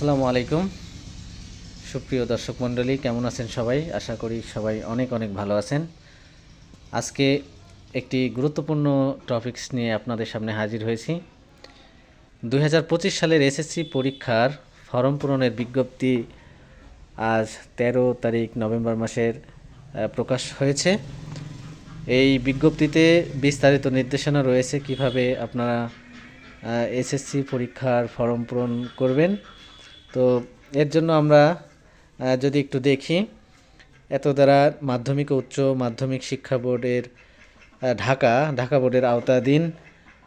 আসসালামু আলাইকুম। সুপ্রিয় দর্শক মণ্ডলী, কেমন আছেন সবাই? আশা করি সবাই অনেক অনেক ভালো আছেন। আজকে একটি গুরুত্বপূর্ণ টপিকস নিয়ে আপনাদের সামনে হাজির হয়েছি। দুই হাজার পঁচিশ সালের এসএসসি পরীক্ষার ফর্ম পূরণের বিজ্ঞপ্তি আজ তেরো তারিখ নভেম্বর মাসের প্রকাশ হয়েছে। এই বিজ্ঞপ্তিতে বিস্তারিত নির্দেশনা রয়েছে কীভাবে আপনারা এসএসসি পরীক্ষার ফর্ম পূরণ করবেন। তো এর জন্য আমরা যদি একটু দেখি, এত দ্বারা মাধ্যমিক উচ্চ মাধ্যমিক শিক্ষা বোর্ডের ঢাকা ঢাকা বোর্ডের আওতাধীন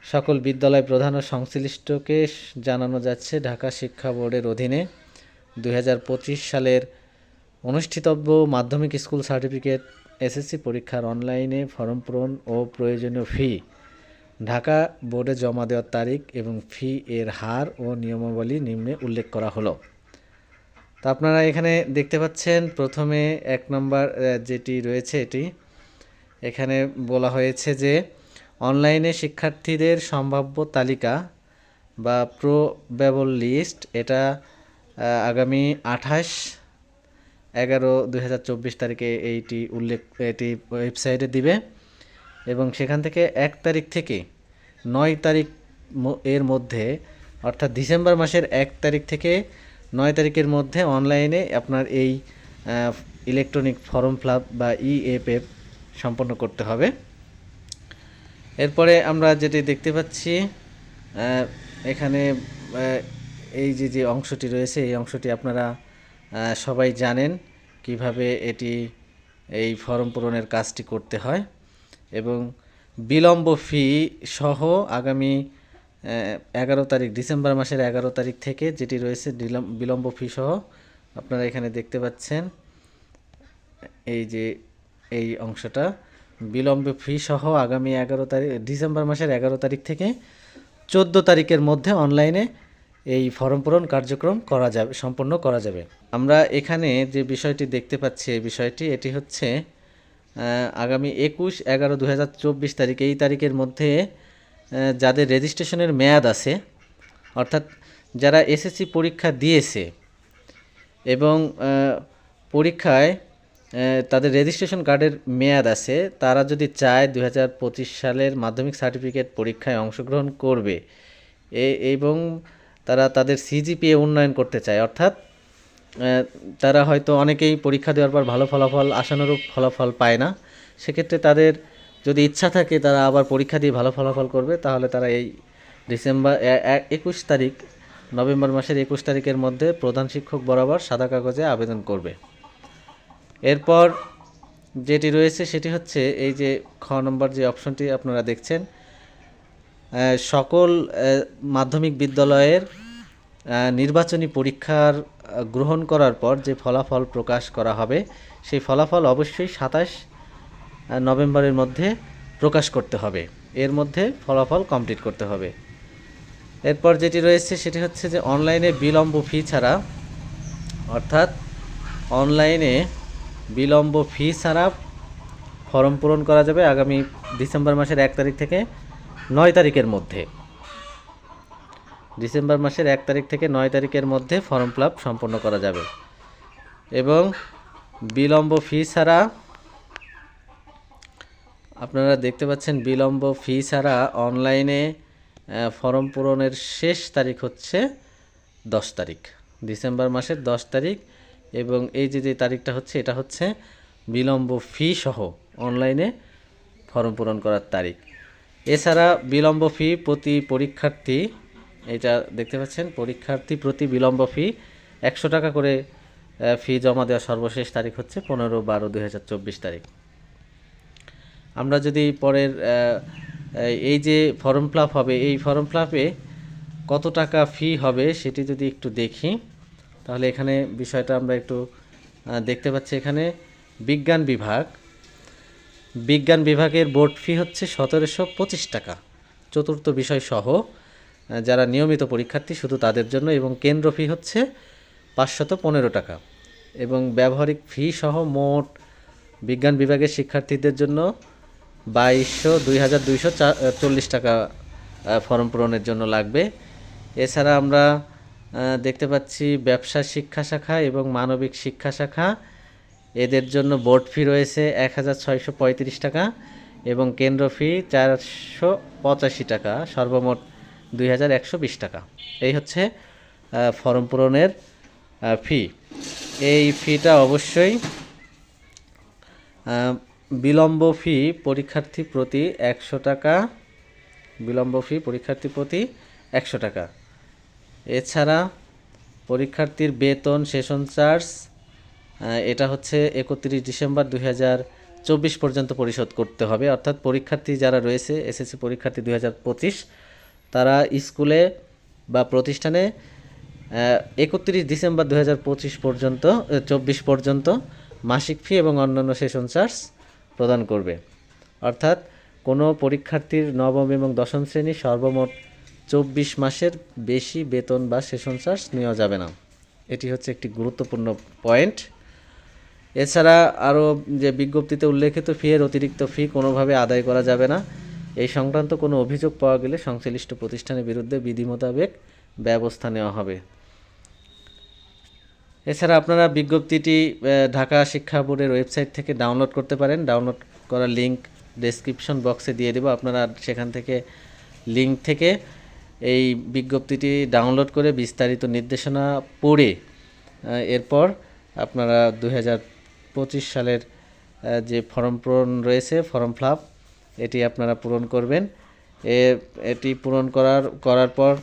সকল বিদ্যালয় প্রধান ও সংশ্লিষ্টকে জানানো যাচ্ছে ঢাকা শিক্ষা বোর্ডের অধীনে। দু হাজার পঁচিশ সালের অনুষ্ঠিতব্য মাধ্যমিক স্কুল সার্টিফিকেট এসএসসি পরীক্ষার অনলাইনে ফর্ম পূরণ ও প্রয়োজনীয় ফি। ঢাকা বোর্ডে জমা দেওয়ার তারিখ এবং ফি এর হার ও নিয়মাবলী নিম্নে উল্লেখ করা হলো। তো আপনারা এখানে দেখতে পাচ্ছেন, প্রথমে এক নম্বর যেটি রয়েছে এটি, এখানে বলা হয়েছে যে, অনলাইনে শিক্ষার্থীদের সম্ভাব্য তালিকা বা প্রোবেবল লিস্ট, এটা আগামী আঠাশ এগারো দুই হাজার চব্বিশ তারিখে এইটি উল্লেখ, এটি ওয়েবসাইটে দিবে এবং সেখান থেকে এক তারিখ থেকে নয় তারিখ এর মধ্যে, অর্থাৎ ডিসেম্বর মাসের এক তারিখ থেকে নয় তারিখের মধ্যে অনলাইনে আপনার এই ইলেকট্রনিক ফর্ম ফিল বা ইএপএফ সম্পন্ন করতে হবে। এরপরে আমরা যেটি দেখতে পাচ্ছি এখানে এই যে যে অংশটি রয়েছে, এই অংশটি আপনারা সবাই জানেন কীভাবে এটি এই ফর্ম পূরণের কাজটি করতে হয়। এবং বিলম্ব ফি সহ আগামী এগারো তারিখ, ডিসেম্বর মাসের এগারো তারিখ থেকে যেটি রয়েছে বিলম্ব ফি সহ আপনারা এখানে দেখতে পাচ্ছেন। এই যে, এই অংশটা। বিলম্ব ফি সহ আগামী এগারো তারিখ, ডিসেম্বর মাসের এগারো তারিখ থেকে চোদ্দ তারিখের মধ্যে অনলাইনে এই ফর্ম পূরণ কার্যক্রম করা যাবে, সম্পন্ন করা যাবে। আমরা এখানে যে বিষয়টি দেখতে পাচ্ছি, এই বিষয়টি, এটি হচ্ছে আগামী একুশ এগারো দু হাজার চব্বিশ তারিখ, এই তারিখের মধ্যে যাদের রেজিস্ট্রেশনের মেয়াদ আছে, অর্থাৎ যারা এসএসসি পরীক্ষা দিয়েছে এবং পরীক্ষায় তাদের রেজিস্ট্রেশন কার্ডের মেয়াদ আছে, তারা যদি চায় দু হাজার পঁচিশ সালের মাধ্যমিক সার্টিফিকেট পরীক্ষায় অংশগ্রহণ করবে এবং তারা তাদের সিজিপিএ উন্নয়ন করতে চায়, অর্থাৎ তারা হয়তো অনেকেই পরীক্ষা দেওয়ার পর ভালো ফলাফল, আশানুরূপ ফলাফল পায় না। সেক্ষেত্রে তাদের যদি ইচ্ছা থাকে তারা আবার পরীক্ষা দিয়ে ভালো ফলাফল করবে, তাহলে তারা এই ডিসেম্বর একুশ তারিখ, নভেম্বর মাসের একুশ তারিখের মধ্যে প্রধান শিক্ষক বরাবর সাদা কাগজে আবেদন করবে। এরপর যেটি রয়েছে সেটি হচ্ছে এই যে খ নম্বর যে অপশনটি আপনারা দেখছেন সকল মাধ্যমিক বিদ্যালয়ের নির্বাচনী পরীক্ষার গ্রহণ করার পর যে ফলাফল প্রকাশ করা হবে, সেই ফলাফল অবশ্যই সাতাশ নভেম্বরের মধ্যে প্রকাশ করতে হবে। এর মধ্যে ফলাফল কমপ্লিট করতে হবে। এরপর যেটি রয়েছে, সেটি হচ্ছে যে অনলাইনে বিলম্ব ফি ছাড়া, অর্থাৎ অনলাইনে বিলম্ব ফি ছাড়া ফর্ম পূরণ করা যাবে আগামী ডিসেম্বর মাসের এক তারিখ থেকে নয় তারিখের মধ্যে। ডিসেম্বর মাসের এক তারিখ থেকে নয় তারিখের মধ্যে ফর্ম ফিল সম্পন্ন করা যাবে। এবং বিলম্ব ফি ছাড়া আপনারা দেখতে পাচ্ছেন বিলম্ব ফি ছাড়া অনলাইনে ফর্ম পূরণের শেষ তারিখ হচ্ছে দশ তারিখ, ডিসেম্বর মাসের দশ তারিখ। এবং এই যে যে তারিখটা হচ্ছে, এটা হচ্ছে বিলম্ব ফি সহ অনলাইনে ফর্ম পূরণ করার তারিখ। এছাড়া বিলম্ব ফি প্রতি পরীক্ষার্থী এটা দেখতে পাচ্ছেন, পরীক্ষার্থী প্রতি বিলম্ব ফি একশো টাকা করে ফি জমা দেওয়ার সর্বশেষ তারিখ হচ্ছে পনেরো বারো দুই তারিখ। আমরা যদি পরের এই যে ফর্ম ফিল হবে, এই ফর্ম ফিল কত টাকা ফি হবে সেটি যদি একটু দেখি, তাহলে এখানে বিষয়টা আমরা একটু দেখতে পাচ্ছি এখানে বিজ্ঞান বিভাগ। বিজ্ঞান বিভাগের বোর্ড ফি হচ্ছে সতেরোশো পঁচিশ টাকা। চতুর্থ বিষয় সহ যারা নিয়মিত পরীক্ষার্থী শুধু তাদের জন্য এবং কেন্দ্র ফি হচ্ছে পাঁচশত পনেরো টাকা। এবং ব্যবহারিক ফি সহ মোট বিজ্ঞান বিভাগের শিক্ষার্থীদের জন্য বাইশশো দুই হাজার দুইশো চল্লিশ টাকা ফর্ম পূরণের জন্য লাগবে। এছাড়া আমরা দেখতে পাচ্ছি ব্যবসা শিক্ষা শাখা এবং মানবিক শিক্ষা শাখা। এদের জন্য বোর্ড ফি রয়েছে এক হাজার ছয়শো পঁয়ত্রিশ টাকা এবং কেন্দ্র ফি চারশো পঁচাশি টাকা। সর্বমোট দুই হাজার একশো বিশ টাকা। এই হচ্ছে ফর্ম পূরণের ফি এই ফিটা অবশ্যই বিলম্ব ফি পরীক্ষার্থী প্রতি একশো টাকা, বিলম্ব ফি পরীক্ষার্থী প্রতি একশো টাকা। এছাড়া পরীক্ষার্থীর বেতন সেশন চার্জ এটা হচ্ছে একত্রিশ ডিসেম্বর দুই চব্বিশ পর্যন্ত পরিশোধ করতে হবে। অর্থাৎ পরীক্ষার্থী যারা রয়েছে এসএসসি পরীক্ষার্থী দুই হাজার পঁচিশ তারা স্কুলে বা প্রতিষ্ঠানে একত্রিশ ডিসেম্বর দু হাজার পঁচিশ পর্যন্ত চব্বিশ পর্যন্ত মাসিক ফি এবং অন্যান্য সেশন চার্জ প্রদান করবে। অর্থাৎ কোনো পরীক্ষার্থীর নবম এবং দশম শ্রেণি সর্বমোট চব্বিশ মাসের বেশি বেতন বা সেশন চার্জ নেওয়া যাবে না। এটি হচ্ছে একটি গুরুত্বপূর্ণ পয়েন্ট এছাড়া আরও যে বিজ্ঞপ্তিতে উল্লেখিত ফি এর অতিরিক্ত ফি কোনোভাবে আদায় করা যাবে না। এই সংক্রান্ত কোনো অভিযোগ পাওয়া গেলে সংশ্লিষ্ট প্রতিষ্ঠানের বিরুদ্ধে বিধি মোতাবেক ব্যবস্থা নেওয়া হবে। এছাড়া আপনারা বিজ্ঞপ্তিটি ঢাকা শিক্ষা বোর্ডের ওয়েবসাইট থেকে ডাউনলোড করতে পারেন। ডাউনলোড করার লিঙ্ক ডেসক্রিপশন বক্সে দিয়ে দেবো। আপনারা সেখান থেকে লিঙ্ক থেকে এই বিজ্ঞপ্তিটি ডাউনলোড করে বিস্তারিত নির্দেশনা পড়ে এরপর আপনারা দু হাজার পঁচিশ সালের যে ফর্ম পূরণ রয়েছে, ফর্ম ফ্লাপ এটি আপনারা পূরণ করবেন। এ, এটি পূরণ করার করার পর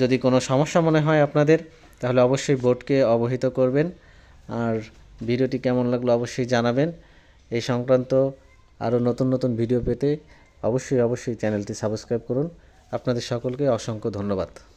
যদি কোনো সমস্যা মনে হয় আপনাদের, তাহলে অবশ্যই বোর্ডকে অবহিত করবেন। আর ভিডিওটি কেমন লাগল অবশ্যই জানাবেন। এই সংক্রান্ত আরও নতুন নতুন ভিডিও পেতে অবশ্যই অবশ্যই চ্যানেলটি সাবস্ক্রাইব করুন। আপনাদের সকলকে অসংখ্য ধন্যবাদ।